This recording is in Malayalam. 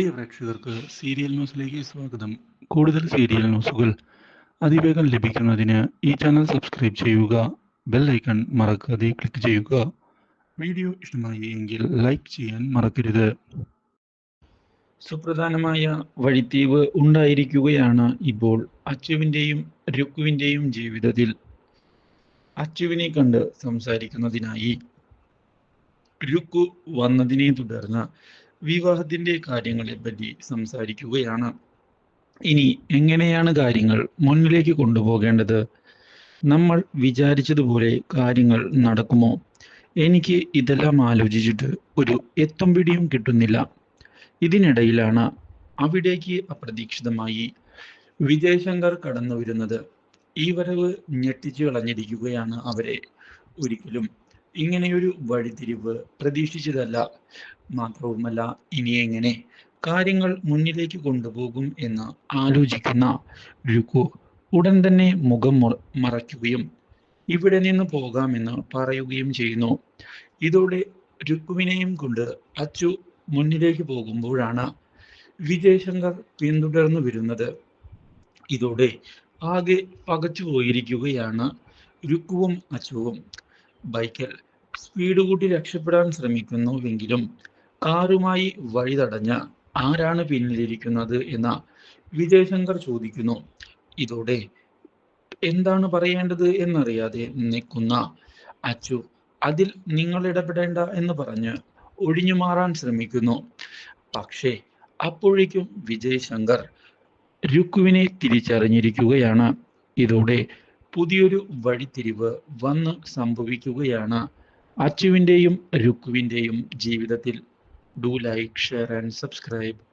പ്രിയ പ്രേക്ഷകർക്ക് സീരിയൽ ന്യൂസിലേക്ക് സ്വാഗതം. കൂടുതൽ സീരിയൽ ന്യൂസുകൾ അതിവേഗം ലഭിക്കുന്നതിന് ഈ ചാനൽ സബ്സ്ക്രൈബ് ചെയ്യുക ബെൽ ഐക്കൺ മറക്കാതെ ക്ലിക്ക് ചെയ്യുക. വീഡിയോ ഇഷ്ടമായി എങ്കിൽ ലൈക്ക് ചെയ്യാൻ മറക്കരുത്. സുപ്രധാനമായ വഴിത്തീവ് ഉണ്ടായിരിക്കുകയാണ് ഇപ്പോൾ അച്ചുവിന്റെയും രുക്കുവിന്റെയും ജീവിതത്തിൽ. അച്ചുവിനെ കണ്ട് സംസാരിക്കുന്നതിനായി രുക്കു വന്നതിനെ തുടർന്ന് വിവാഹത്തിന്റെ കാര്യങ്ങളെ പറ്റി സംസാരിക്കുകയാണ്. ഇനി എങ്ങനെയാണ് കാര്യങ്ങൾ മുന്നിലേക്ക് കൊണ്ടുപോകേണ്ടത്? നമ്മൾ വിചാരിച്ചതുപോലെ കാര്യങ്ങൾ നടക്കുമോ? എനിക്ക് ഇതെല്ലാം ആലോചിച്ചിട്ട് ഒരു എത്തും പിടിയും കിട്ടുന്നില്ല. ഇതിനിടയിലാണ് അവിടേക്ക് അപ്രതീക്ഷിതമായി വിജയശങ്കർ കടന്നു വരുന്നത് ഈ വരവ് ഞെട്ടിച്ചു കളഞ്ഞിരിക്കുകയാണ് അവരെ ഒരിക്കലും ഇങ്ങനെയൊരു വഴിത്തിരിവ് പ്രതീക്ഷിച്ചതല്ല. മാത്രവുമല്ല ഇനി എങ്ങനെ കാര്യങ്ങൾ മുന്നിലേക്ക് കൊണ്ടുപോകും എന്ന് ആലോചിക്കുന്ന രുക്കു ഉടൻ തന്നെ മുഖം മുറ- മറയ്ക്കുകയും ഇവിടെ നിന്ന് പോകാമെന്ന് പറയുകയും ചെയ്യുന്നു. ഇതോടെ രുക്കുവിനെയും കൊണ്ട് അച്ചു മുന്നിലേക്ക് പോകുമ്പോഴാണ് വിജയശങ്കർ പിന്തുടർന്നു വരുന്നത്. ഇതോടെ ആകെ പകച്ചു പോയിരിക്കുകയാണ് രുക്കുവും അച്ചുവും. ബൈക്കിൽ സ്പീഡ് കൂട്ടി രക്ഷപ്പെടാൻ ശ്രമിക്കുന്നുവെങ്കിലും കാറുമായി വഴി തടഞ്ഞ ആരാണ് പിന്നിലിരിക്കുന്നത് എന്ന വിജയശങ്കർ ചോദിക്കുന്നു. ഇതോടെ എന്താണ് പറയേണ്ടത് എന്നറിയാതെ നിൽക്കുന്ന അച്ചു അതിൽ നിങ്ങൾ ഇടപെടേണ്ട എന്ന് പറഞ്ഞ് ഒഴിഞ്ഞു മാറാൻ ശ്രമിക്കുന്നു. പക്ഷേ അപ്പോഴേക്കും വിജയശങ്കർ രുക്കുവിനെ തിരിച്ചറിഞ്ഞിരിക്കുകയാണ്. ഇതോടെ പുതിയൊരു വഴിത്തിരിവ് വന്ന് സംഭവിക്കുകയാണ്. അച്ചുവിന്റെയും രുക്കുവിന്റെയും ജീവിതത്തിൽ. Do like share and subscribe.